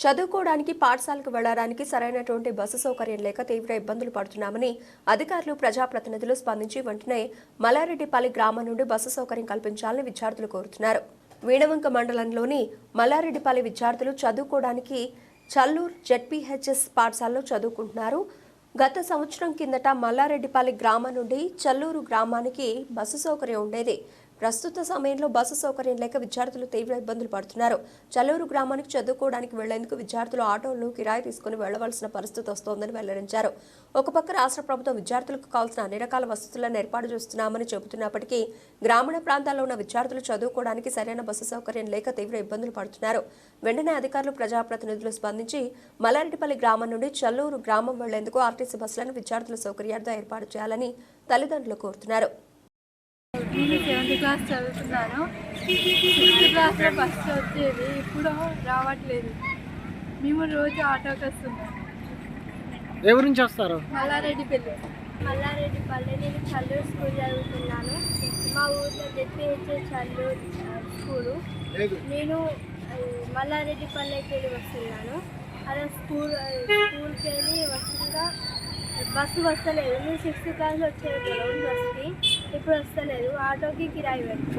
చదువుకోవడానికి పాఠశాలకు వెళ్ళడానికి సరైనటువంటి బస్సు సౌకర్యం లేక తీవ్ర ఇబ్బందులు పడుతున్నామని అధికారులు ప్రజాప్రతినిధులు స్పందించి వెంటనే మల్లారెడ్డిపల్లి గ్రామం నుండి బస్సు సౌకర్యం కల్పించాలని విద్యార్థులు కోరుతున్నారు. వీణవంక మండలంలోని మల్లారెడ్డిపల్లి విద్యార్థులు చదువుకోవడానికి చల్లూరు జెడ్పీహెచ్ఎస్ పాఠశాలలో చదువుకుంటున్నారు. గత సంవత్సరం కిందట మల్లారెడ్డిపల్లి గ్రామం నుండి చల్లూరు గ్రామానికి బస్సు సౌకర్యం ఉండేది. ప్రస్తుత సమయంలో బస్సు సౌకర్యం లేక విద్యార్థులు తీవ్ర ఇబ్బందులు పడుతున్నారు. చల్లూరు గ్రామానికి చదువుకోవడానికి వెళ్ళేందుకు విద్యార్థులు ఆటోలను కిరాయి తీసుకుని వెళ్ళవలసిన పరిస్థితి వస్తోందని వెల్లడించారు. ఒక పక్క రాష్ట్ర ప్రభుత్వం విద్యార్థులకు కావాల్సిన అన్ని రకాల వసతులను ఏర్పాటు చేస్తున్నామని చెబుతున్నప్పటికీ గ్రామీణ ప్రాంతాల్లో ఉన్న విద్యార్థులు చదువుకోవడానికి సరైన బస్సు సౌకర్యం లేక తీవ్ర ఇబ్బందులు పడుతున్నారు. వెంటనే అధికారులు ప్రజాప్రతినిధులు స్పందించి మల్లారెడ్డిపల్లి గ్రామం నుండి చల్లూరు గ్రామం వెళ్ళేందుకు ఆర్టీసీ బస్సులను విద్యార్థుల సౌకర్యార్థం ఏర్పాటు చేయాలని తల్లిదండ్రులు కోరుతున్నారు. నేను సెవెంత్ క్లాస్ చదువుతున్నాను. సిక్స్త్ క్లాస్లో ఫస్ట్ వచ్చేది ఇప్పుడు రావట్లేదు. మేము రోజు ఆటోకి వస్తున్నాం ఎవరి నుంచి వస్తారు? మల్లారెడ్డి పెళ్ళి మల్లారెడ్డిపల్లి. నేను చల్లూరు స్కూల్ చదువుతున్నాను. మా ఊర్లో జెడ్పీహెచ్ఏ చల్లూరు స్కూలు. నేను మల్లారెడ్డిపల్లికి వెళ్ళి వస్తున్నాను. అదే స్కూల్ స్కూల్కి వెళ్ళి వస్తుండగా బస్సు వస్తలేదు. నేను సిక్స్త్ క్లాస్లో వచ్చేది. గ్రౌండ్ బస్కి ఇప్పుడు వస్తలేదు. ఆటోకి కిరాయి పెట్టు